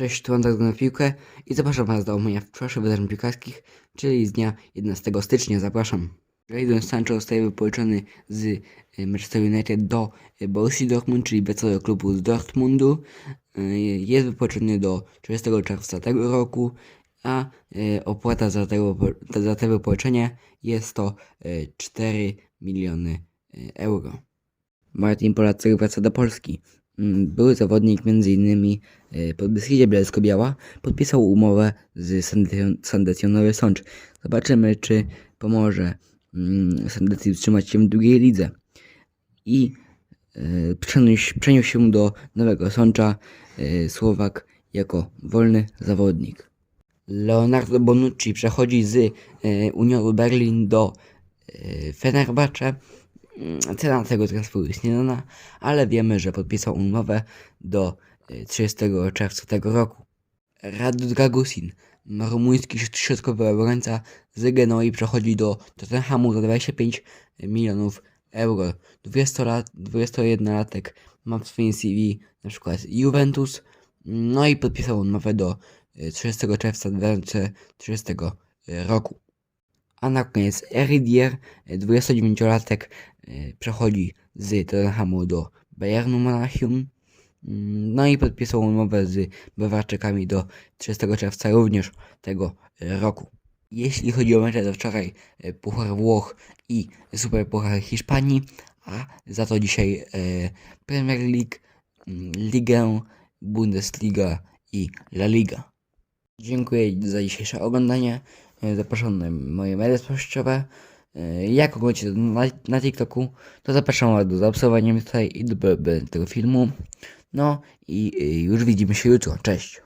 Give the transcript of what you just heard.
Cześć, tu Andrzej na piłkę i zapraszam Was do omówienia wczorajszych wydarzeń piłkarskich, czyli z dnia 11 stycznia. Zapraszam. Jadon Sancho zostaje wypożyczony z y, Manchester United do y, Borussii Dortmund, czyli obecnego klubu z Dortmundu. Y, Jest wypożyczony do 30 czerwca tego roku, a opłata za, tego, za te wypożyczenie jest to y, 4 miliony euro. Martin Polacy wraca do Polski. Mm, Były zawodnik m.in. pod Beskidzie Bielsko-Biała podpisał umowę z Sandetion- Sandecjonowy Sącz. Zobaczymy, czy pomoże mm, Sandecji utrzymać się w drugiej lidze. I e, przeniósł, się do Nowego Sącza e, Słowak jako wolny zawodnik. Leonardo Bonucci przechodzi z Unionu Berlin do Fenerbahce. Cena tego transferu jest nieznana, ale wiemy, że podpisał umowę do e, 30 czerwca tego roku. Radu Dragusin, rumuński środ- środkowy obrońca z Genoi przechodzi do Tottenhamu za 25 milionów euro. 20 lat, 21-latek ma w swoim CV na przykład Juventus, no i podpisał umowę do e, 30 czerwca 2030 roku. A na koniec Eridier, 29-latek, e, przechodzi z Tottenhamu do Bayernu Monachium. Mm, No i podpisał umowę z Bawarczykami do 30 czerwca również tego e, roku. Jeśli chodzi o mecze, to wczoraj e, Puchar Włoch i Super Puchar Hiszpanii, a za to dzisiaj e, Premier League, mm, Ligę, Bundesliga i La Liga. Dziękuję za dzisiejsze oglądanie. E, Zapraszam na moje media społecznościowe. E, Jak oglądacie na, na TikToku, to zapraszam Was do zaobserwowania mnie tutaj i do do tego filmu. No i y, już widzimy się jutro. Cześć.